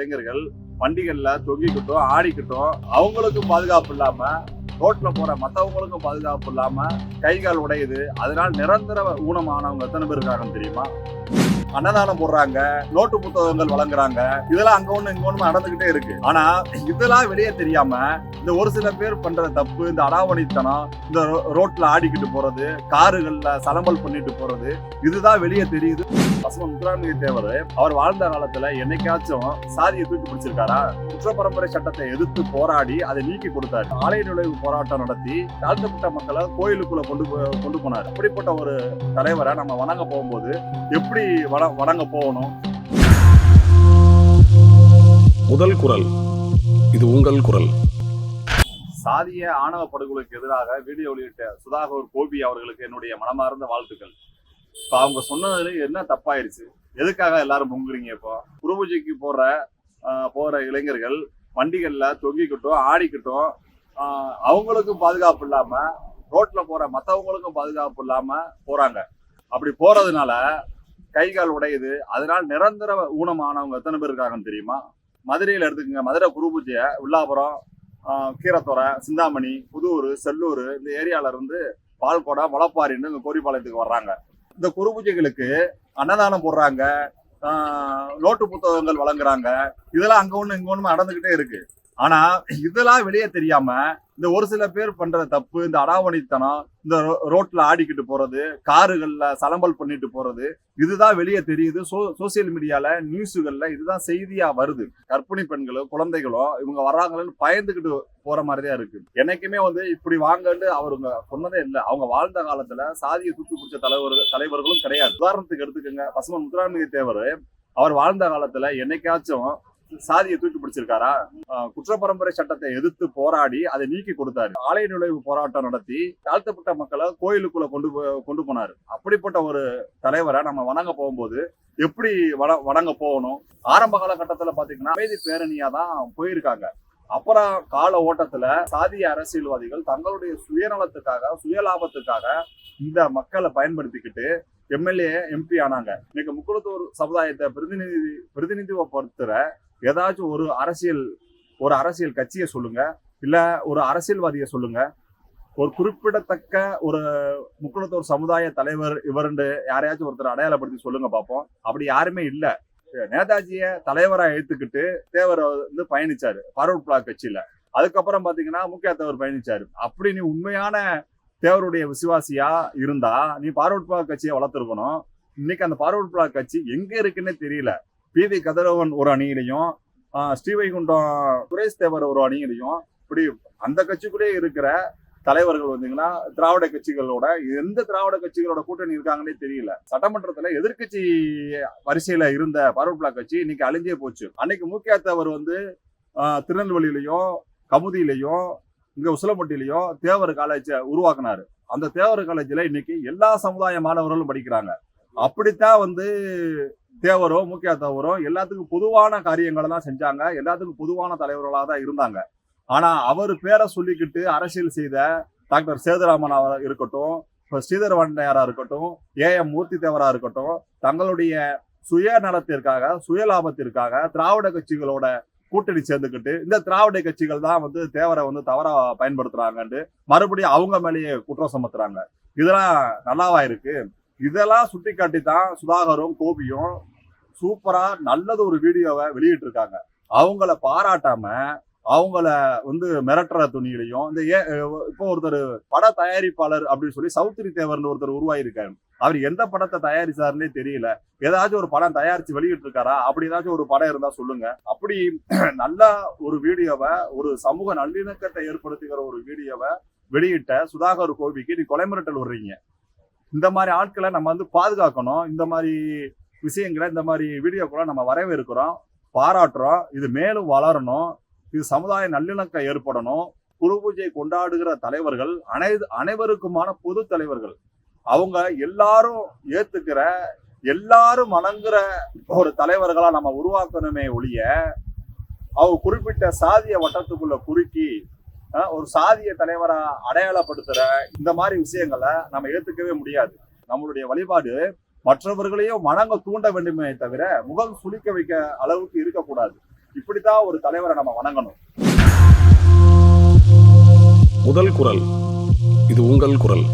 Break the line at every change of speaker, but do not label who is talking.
இளைஞர்கள் வண்டிகள்ல தொங்கிக்கிட்டும் ஆடிக்கிட்டும் அவங்களுக்கும் பாதுகாப்பு இல்லாம ரோட்ல போற மத்தவங்களுக்கும் பாதுகாப்பு இல்லாம கை கால் உடையுது. அதனால நிரந்தர ஊனமானவங்க எத்தனை பேர் இருக்காங்கன்னு தெரியுமா? அன்னதானம் போடுறாங்க நோட்டு புத்தகங்கள் வழங்குறாங்க. இதெல்லாம் அங்க ஒண்ணு இங்க ஒண்ணு நடந்துகிட்டே இருக்கு. ஆனா இதெல்லாம் வெளியே தெரியாம இந்த ஒரு சில பேர் பண்ற தப்பு இந்த அடாவணித்தனம் இந்த ரோ- ரோட்ல ஆடிக்கிட்டு போறது காருகள்ல சலம்பல் பண்ணிட்டு போறது இதுதான் வெளியே தெரியுது. பசும முத்துராமலிங்க தேவர் அவர் வாழ்ந்த காலத்துல என்னைக்காச்சும் சாதியை தூக்கி பிடிச்சிருக்காரா? குற்ற பரம்பரை சட்டத்தை எதிர்த்து போராடி அதை நீக்கி கொடுத்தாரு. ஆலய நுழைவு போராட்டம் நடத்தி தாழ்த்தப்பட்ட மக்களை கோயிலுக்குள்ள கொண்டு கொண்டு போனார். அப்படிப்பட்ட ஒரு தலைவரை நம்ம வணங்க போகும்போது எப்படி வண- வணங்க போகணும்?
முதல் குரல். இது உங்கள் குரல்.
சாதிய ஆணவ படுகொலைக்கு எதிராக வீடியோ வெளியிட்ட சுதாகர் கோபி அவர்களுக்கு என்னுடைய மனமார்ந்த வாழ்த்துக்கள். இப்ப அவங்க சொன்னதுல என்ன தப்பாயிருச்சு எதுக்காக எல்லாரும் பொங்குறீங்க இப்போ? குருபூஜைக்கு போற போற இளைஞர்கள் வண்டிகள்ல தொங்கிக்கிட்டும் ஆடிக்கிட்டும் அவங்களுக்கும் பாதுகாப்பு இல்லாம ரோட்ல போற மத்தவங்களுக்கும் பாதுகாப்பு இல்லாம போறாங்க. அப்படி போறதுனால கை கால் உடையுது. அதனால நிரந்தர ஊனமானவங்க எத்தனை பேர் இருக்காங்கன்னு தெரியுமா? மதுரையில் எடுத்துக்கங்க. மதுரை குருபூஜையை வில்லாபுரம் கீரத்துறை சிந்தாமணி புதூர் செல்லூர் இந்த ஏரியால இருந்து பால்கோடா முளப்பாரின்னு இங்கே கோரிப்பாளையத்துக்கு வர்றாங்க. இந்த குரு பூஜைகளுக்கு அன்னதானம் போடுறாங்க நோட்டு புத்தகங்கள் வழங்குறாங்க. இதெல்லாம் அங்க ஒண்ணு இங்க ஒண்ணு நடந்துகிட்டே இருக்கு. ஆனா இதெல்லாம் வெளியே தெரியாம இந்த ஒரு சில பேர் பண்ற தப்பு இந்த அடாவணித்தனம் இந்த ரோ- ரோட்ல ஆடிக்கிட்டு போறது காருகள்ல சலம்பல் பண்ணிட்டு போறது இதுதான் வெளியே தெரியுது. சோ சோசியல் மீடியால நியூஸுகள்ல இதுதான் செய்தியா வருது. கர்ப்பிணி பெண்களோ குழந்தைகளோ இவங்க வர்றாங்களன்னு பயந்துகிட்டு போற மாதிரிதான் இருக்கு. என்னைக்குமே வந்து இப்படி வாங்கன்னு அவருங்க சொன்னதே இல்லை. அவங்க வாழ்ந்த காலத்துல சாதியை தூக்கி பிடிச்ச தலைவர் தலைவர்களும் கிடையாது. உதாரணத்துக்கு எடுத்துக்கோங்க. பசுமன் முத்துராமலிங்க தேவர் அவர் வாழ்ந்த காலத்துல என்னைக்காச்சும் சாதியை தூக்கி பிடிச்சிருக்காரா? குற்ற பரம்பரை சட்டத்தை எதிர்த்து போராடி அதை நீக்கி கொடுத்தாரு. ஆலய நுழைவு போராட்டம் நடத்தி தாழ்த்தப்பட்ட மக்களை கோயிலுக்குள்ள கொண்டு போ- கொண்டு போனாரு. அப்படிப்பட்ட ஒரு தலைவரை நம்ம வணங்க போகும்போது எப்படி வட வணங்க போகணும்? ஆரம்ப காலகட்டத்தில் பாத்தீங்கன்னா அமைதி பேரணியா தான் போயிருக்காங்க. அப்புறம் கால ஓட்டத்துல சாதிய அரசியல்வாதிகள் தங்களுடைய சுயநலத்துக்காக சுயலாபத்துக்காக இந்த மக்களை பயன்படுத்திக்கிட்டு எம்எல்ஏ எம்பி ஆனாங்க. இன்னைக்கு முக்குளத்தூர் சமுதாயத்தை பிரதிநிதி பிரதிநிதித்துவப்படுத்துற ஏதாச்சும் ஒரு அரசியல் ஒரு அரசியல் கட்சியை சொல்லுங்க இல்ல ஒரு அரசியல்வாதியை சொல்லுங்க. ஒரு குறிப்பிடத்தக்க ஒரு முக்குளத்தூர் சமுதாய தலைவர் இவருண்டு யாரையாச்சும் ஒருத்தர் அடையாளப்படுத்தி சொல்லுங்க பார்ப்போம் அப்படி யாருமே இல்லை. நேதாஜிய தலைவரா ஏற்றுக்கிட்டு தேவர் வந்து பயணிச்சாரு ஃபார்வர்ட் பிளாக் கட்சியில. அதுக்கப்புறம் பாத்தீங்கன்னா முக்கிய தேவர் பயணிச்சாரு. அப்படி நீ உண்மையான தேவருடைய விசுவாசியா இருந்தா நீ பார்வர்ட் பிளாக் கட்சியை வளர்த்துருக்கணும். இன்னைக்கு அந்த பார்வர்ட் பிளாக் கட்சி எங்க இருக்குன்னே தெரியல. பி வி கதிரவன் ஒரு அணியிலையும் ஸ்ரீவைகுண்டம் சுரேஷ் தேவர் ஒரு அணியிலையும் இப்படி அந்த கட்சிக்குள்ளே இருக்கிற தலைவர்கள் வந்தீங்கன்னா திராவிட கட்சிகளோட எந்த திராவிட கட்சிகளோட கூட்டணி இருக்காங்கன்னே தெரியல. சட்டமன்றத்துல எதிர்க்கட்சி வரிசையில இருந்த பார்வர்ட் கட்சி இன்னைக்கு அழிஞ்சே போச்சு. அன்னைக்கு முக்கிய தேவர் வந்து திருநெல்வேலியிலையும் கமுதியிலையும் இங்க உசிலம்பட்டியிலையும் தேவர் காலேஜை உருவாக்குனாரு. அந்த தேவர் காலேஜில் இன்னைக்கு எல்லா சமுதாய மாணவர்களும் படிக்கிறாங்க. அப்படித்தான் வந்து தேவரும் முக்கிய தேவரும் எல்லாத்துக்கும் பொதுவான காரியங்களை தான் செஞ்சாங்க. எல்லாத்துக்கும் பொதுவான தலைவர்களாக தான் இருந்தாங்க. ஆனா அவர் பேரை சொல்லிக்கிட்டு அரசியல் செய்த டாக்டர் சேதுராமன் அவர் இருக்கட்டும் இப்போ ஸ்ரீதர் வண்டையாரா இருக்கட்டும் ஏ எம் மூர்த்தி தேவரா இருக்கட்டும் தங்களுடைய சுயநலத்திற்காக சுயலாபத்திற்காக திராவிட கட்சிகளோட கூட்டணி சேர்ந்துக்கிட்டு இந்த திராவிட கட்சிகள் தான் வந்து தேவரை வந்து தவறா பயன்படுத்துறாங்கன்ட்டு மறுபடியும் அவங்க மேலேயே குற்றம் சுமத்துறாங்க. இதெல்லாம் நல்லாவா இருக்கு? இதெல்லாம் சுட்டி காட்டி தான் சுதாகரும் கோபியும் சூப்பரா நல்லது ஒரு வீடியோவை வெளியிட்டு இருக்காங்க அவங்கள பாராட்டாம அவங்கள வந்து மிரட்டுற துணியிலையும் இந்த ஏ இப்போ ஒருத்தர் பட தயாரிப்பாளர் அப்படின்னு சொல்லி சௌத்ரி தேவர்னு ஒருத்தர் உருவாயிருக்காரு. அவர் எந்த படத்தை தயாரிச்சாருன்னே தெரியல. ஏதாச்சும் ஒரு படம் தயாரிச்சு வெளியிட்டு இருக்காரா அப்படி ஏதாச்சும் ஒரு படம் இருந்தா சொல்லுங்க. அப்படி நல்ல ஒரு வீடியோவை ஒரு சமூக நல்லிணக்கத்தை ஏற்படுத்துகிற ஒரு வீடியோவை வெளியிட்ட சுதாகர் கோபிக்கு நீ கொலை மிரட்டல் விடுறீங்க. இந்த மாதிரி ஆட்களை நம்ம வந்து பாதுகாக்கணும். இந்த மாதிரி விஷயங்களை இந்த மாதிரி வீடியோக்களை நம்ம வரவேற்கிறோம். பாராட்டுறோம். இது மேலும் வளரணும். இது சமுதாய நல்லிணக்கம் ஏற்படணும். குரு பூஜை கொண்டாடுகிற தலைவர்கள் அனை அனைவருக்குமான பொது தலைவர்கள் அவங்க எல்லாரும் ஏத்துக்கிற எல்லாரும் வணங்குற ஒரு தலைவர்களா நம்ம உருவாக்கணுமே ஒழிய அவங்க குறிப்பிட்ட சாதிய வட்டத்துக்குள்ள குறுக்கி ஒரு சாதிய தலைவரா அடையாளப்படுத்துற இந்த மாதிரி விஷயங்களை நம்ம ஏத்துக்கவே முடியாது. நம்மளுடைய வழிபாடு மற்றவர்களையும் வணங்க தூண்ட வேண்டுமே தவிர முகம் சுளிக்க வைக்க அளவுக்கு இருக்கக்கூடாது. இப்படித்தான் ஒரு தலைவரை நம்ம வணங்கணும்.
முதல் குரல். இது உங்கள் குரல்.